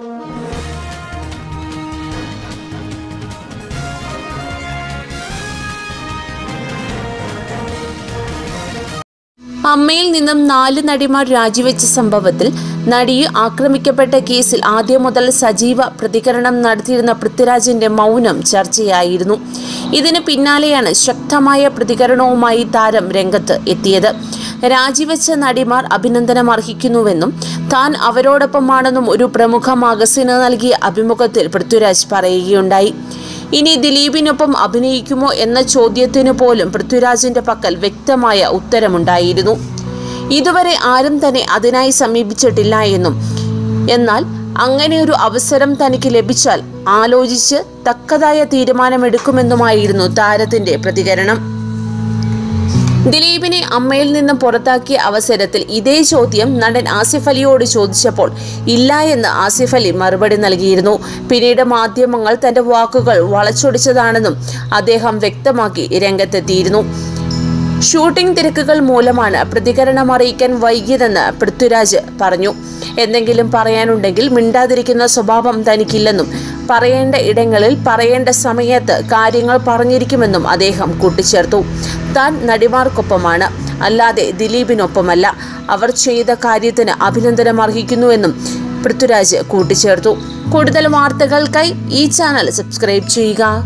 Thank you. അമ്മയിൽ നിന്നും നാല് നടിമാർ രാജിവെച്ച സംഭവത്തിൽ നടിയെ ആക്രമിക്കപ്പെട്ട കേസിൽ ആദ്യം മുതൽ സജീവ പ്രതികരണം നടത്തിയിരുന്ന പൃഥ്വിരാജിന്റെ മൗനം ചർച്ചയായിരുന്നു. ഇതിന് പിന്നാലെയാണ് ശക്തമായ പ്രതികരണവുമായി താരം രംഗത്ത് എത്തിയത്. രാജിവെച്ച നടിമാർ അഭിനന്ദനം അർഹിക്കുന്നുവെന്നും താൻ അവരോടൊപ്പമാണെന്നും ഒരു പ്രമുഖ മാഗസിന് നൽകിയ അഭിമുഖത്തിൽ പൃഥ്വിരാജ് പറയുകയുണ്ടായി. ഇനി ദിലീപിനൊപ്പം അഭിനയിക്കുമോ എന്ന ചോദ്യത്തിന് പോലും പൃഥ്വിരാജിന്റെ പക്കൽ വ്യക്തമായ ഉത്തരമുണ്ടായിരുന്നു. ഇതുവരെ ആരും തന്നെ അതിനായി സമീപിച്ചിട്ടില്ല എന്നും എന്നാൽ അങ്ങനെ ഒരു അവസരം തനിക്ക് ലഭിച്ചാൽ ആലോചിച്ച് തക്കതായ തീരുമാനമെടുക്കുമെന്നുമായിരുന്നു താരത്തിന്റെ പ്രതികരണം. ദിലീപിനെ അമ്മയിൽ നിന്നും പുറത്താക്കിയ അവസരത്തിൽ ഇതേ ചോദ്യം നടൻ ആസിഫ് അലിയോട് ചോദിച്ചപ്പോൾ ഇല്ല എന്ന് ആസിഫ് അലി മറുപടി നൽകിയിരുന്നു. പിന്നീട് മാധ്യമങ്ങൾ തന്റെ വാക്കുകൾ വളച്ചൊടിച്ചതാണെന്നും അദ്ദേഹം വ്യക്തമാക്കി രംഗത്തെത്തിയിരുന്നു. ഷൂട്ടിംഗ് തിരക്കുകൾ മൂലമാണ് പ്രതികരണം അറിയിക്കാൻ വൈകിയതെന്ന് പൃഥ്വിരാജ് പറഞ്ഞു. എന്തെങ്കിലും പറയാനുണ്ടെങ്കിൽ മിണ്ടാതിരിക്കുന്ന സ്വഭാവം തനിക്കില്ലെന്നും പറയേണ്ട ഇടങ്ങളിൽ പറയേണ്ട സമയത്ത് കാര്യങ്ങൾ പറഞ്ഞിരിക്കുമെന്നും അദ്ദേഹം കൂട്ടിച്ചേർത്തു. താൻ നടിമാർക്കൊപ്പമാണ് അല്ലാതെ ദിലീപിനൊപ്പമല്ല. അവർ ചെയ്ത കാര്യത്തിന് അഭിനന്ദനം അർഹിക്കുന്നുവെന്നും പൃഥ്വിരാജ് കൂട്ടിച്ചേർത്തു. കൂടുതൽ വാർത്തകൾക്കായി ഈ ചാനൽ സബ്സ്ക്രൈബ് ചെയ്യുക.